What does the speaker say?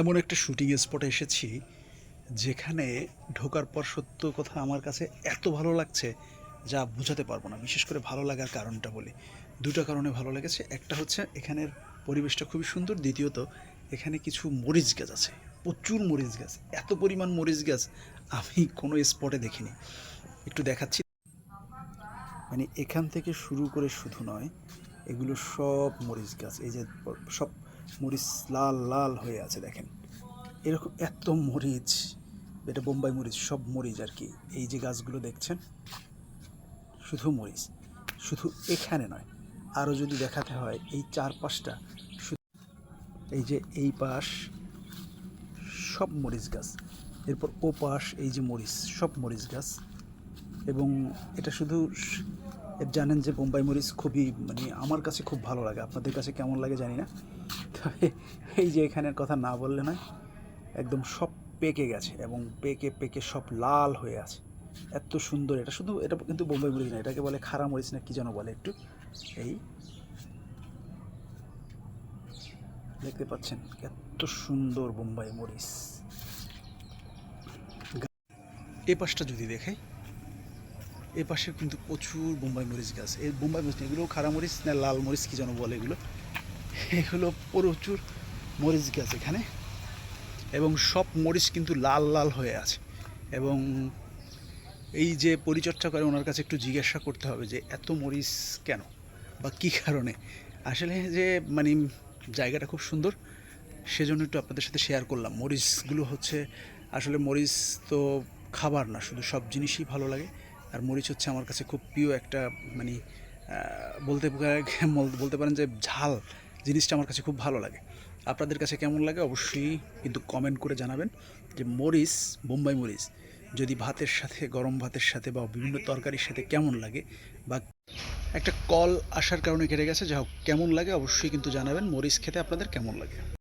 এমন একটা শুটিং স্পটে এসেছি, যেখানে ঢোকার পর সত্য কথা আমার কাছে এত ভালো লাগছে যা বোঝাতে পারব না। বিশেষ করে ভালো লাগার কারণটা বলি। দুটো কারণে ভালো লেগেছে। একটা হচ্ছে এখানের পরিবেশটা খুবই সুন্দর। দ্বিতীয়ত, এখানে কিছু মরিচ গাছ আছে। প্রচুর মরিচ গাছ। এত পরিমাণ মরিচ গাছ আমি কোনো স্পটে দেখিনি। একটু দেখাচ্ছি। মানে এখান থেকে শুরু করে শুধু নয়, এগুলো সব মরিচ গাছ। এই যে সব মরিচ লাল লাল হয়ে আছে, দেখেন। এরকম এত মরিচ, এটা বোম্বাই মরিচ, সব মরিচ আর কি। এই যে গাছগুলো দেখছেন, শুধু মরিচ, শুধু এখানে নয় আরও যদি দেখাতে হয়, এই চার পাঁচটা শুধু এই যে এই পাশ, সব মরিচ গাছ, এরপর ও পাশ এই যে মরিচ, সব মরিচ গাছ, এবং এটা শুধু জানেন যে বোম্বাই মরিচ খুবই মানে আমার কাছে খুব ভালো লাগে। আপনাদের কাছে কেমন লাগে জানি না। তবে এই যে এখানের কথা না বললে না একদম সব পেকে গেছে এবং পেকে পেকে সব লাল হয়ে আছে। এত সুন্দর এটা। শুধু এটা কিন্তু বোম্বাই মরিচ না, এটাকে বলে খারা মরিচ না, কি যেন বলে একটু। এই দেখতে পাচ্ছেন এত সুন্দর বোম্বাই মরিচ। এ পাশটা যদি দেখাই। এ পাশে কিন্তু প্রচুর বোম্বাই মরিচ গাছ। এই বোম্বাই মরিচ এগুলো খারা মরিচ না লাল মরিচ কী যেন বলে এগুলো? এগুলো প্রচুর মরিচ গাছ এখানে। এবং সব মরিচ কিন্তু লাল লাল হয়ে আছে। এবং এই যে পরিচর্যা করে ওনার কাছে একটু জিজ্ঞাসা করতে হবে যে, এত মরিচ কেন? বা কী কারণে? আসলে যে মানে জায়গাটা খুব সুন্দর। সেজন্য একটু আপনাদের সাথে শেয়ার করলাম। মরিচগুলো হচ্ছে, আসলে মরিচ তো খাবার না, শুধু সব জিনিসই ভালো লাগে। আর মরিচ হচ্ছে আমার কাছে খুব প্রিয় একটা মানে বলতে বলতে পারেন যে ঝাল জিনিসটা আমার কাছে খুব ভালো লাগে। আপনাদের কাছে কেমন লাগে অবশ্যই কিন্তু কমেন্ট করে জানাবেন যে মরিচ, বোম্বাই মরিচ, যদি ভাতের সাথে, গরম ভাতের সাথে বা বিভিন্ন তরকারির সাথে কেমন লাগে বা একটা কল আসার কারণে কেটে গেছে যা হোক, কেমন লাগে অবশ্যই কিন্তু জানাবেন, মরিচ খেতে আপনাদের কেমন লাগে।